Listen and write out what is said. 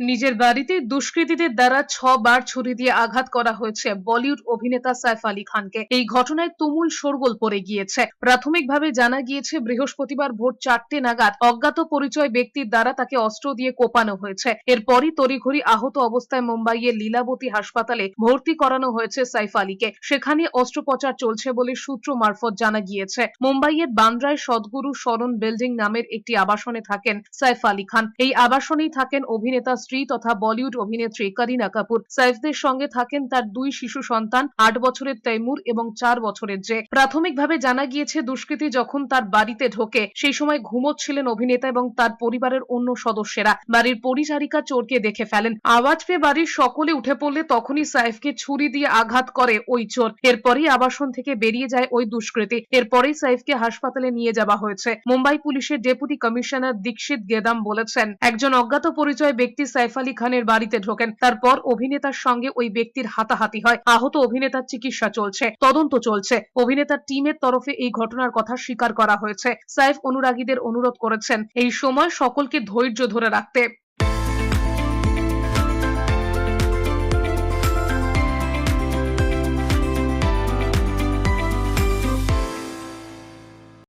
নিজের বাড়িতে দুষ্কৃতীদের দ্বারা ছবার ছুরি দিয়ে আঘাত করা হয়েছে বলিউড অভিনেতা সাইফ আলী খানকে। এই ঘটনায় তুমুল শোরগোল পড়ে গিয়েছে। প্রাথমিকভাবে জানা গিয়েছে, বৃহস্পতিবার ভোর চারটে নাগাদ অজ্ঞাত পরিচয় ব্যক্তির দ্বারা তাকে অস্ত্র দিয়ে কোপানো হয়েছে। এরপরই তড়িঘড়ি আহত অবস্থায় মুম্বাইয়ের লীলাবতী হাসপাতালে ভর্তি করানো হয়েছে সাইফ আলীকে। সেখানে অস্ত্রোপচার চলছে বলে সূত্র মারফত জানা গিয়েছে। মুম্বাইয়ের বান্দ্রায় সদ্গুরু শরণ বিল্ডিং নামের একটি আবাসনে থাকেন সাইফ আলী খান। এই আবাসনেই থাকেন অভিনেতা স্ত্রী তথা বলিউড অভিনেত্রী করিনা কাপুর। সাইফদের সঙ্গে থাকেন তার দুই শিশু সন্তান, আট বছরের তৈমুর এবং চার বছরের জে। প্রাথমিকভাবে জানা গিয়েছে, দুষ্কৃতী যখন তার বাড়িতে ঢোকে, সেই সময় ঘুমোচ্ছিলেন অভিনেতা এবং তার পরিবারের অন্য সদস্যরা। বাড়ির পরিচারিকা চোরকে দেখে ফেলেন। আওয়াজ পেয়ে বাড়ির সকলে উঠে পড়লে তখনই সাইফকে ছুরি দিয়ে আঘাত করে ওই চোর। এরপরই আবাসন থেকে বেরিয়ে যায় ওই দুষ্কৃতী। এরপরেই সাইফকে হাসপাতালে নিয়ে যাওয়া হয়েছে। মুম্বাই পুলিশের ডেপুটি কমিশনার দীক্ষিত গেদাম বলেছেন, একজন অজ্ঞাত পরিচয় ব্যক্তি সাইফ আলী খানের বাড়িতে ঢোকেন। তারপর অভিনেতার সঙ্গে ওই ব্যক্তির হাতাহাতি হয়। আহত অভিনেতার চিকিৎসা চলছে, তদন্ত চলছে। অভিনেতার টিমের তরফে এই ঘটনার কথা স্বীকার করা হয়েছে। সাইফ অনুরাগীদের অনুরোধ করেছেন, এই সময় সকলকে ধৈর্য ধরে রাখতে।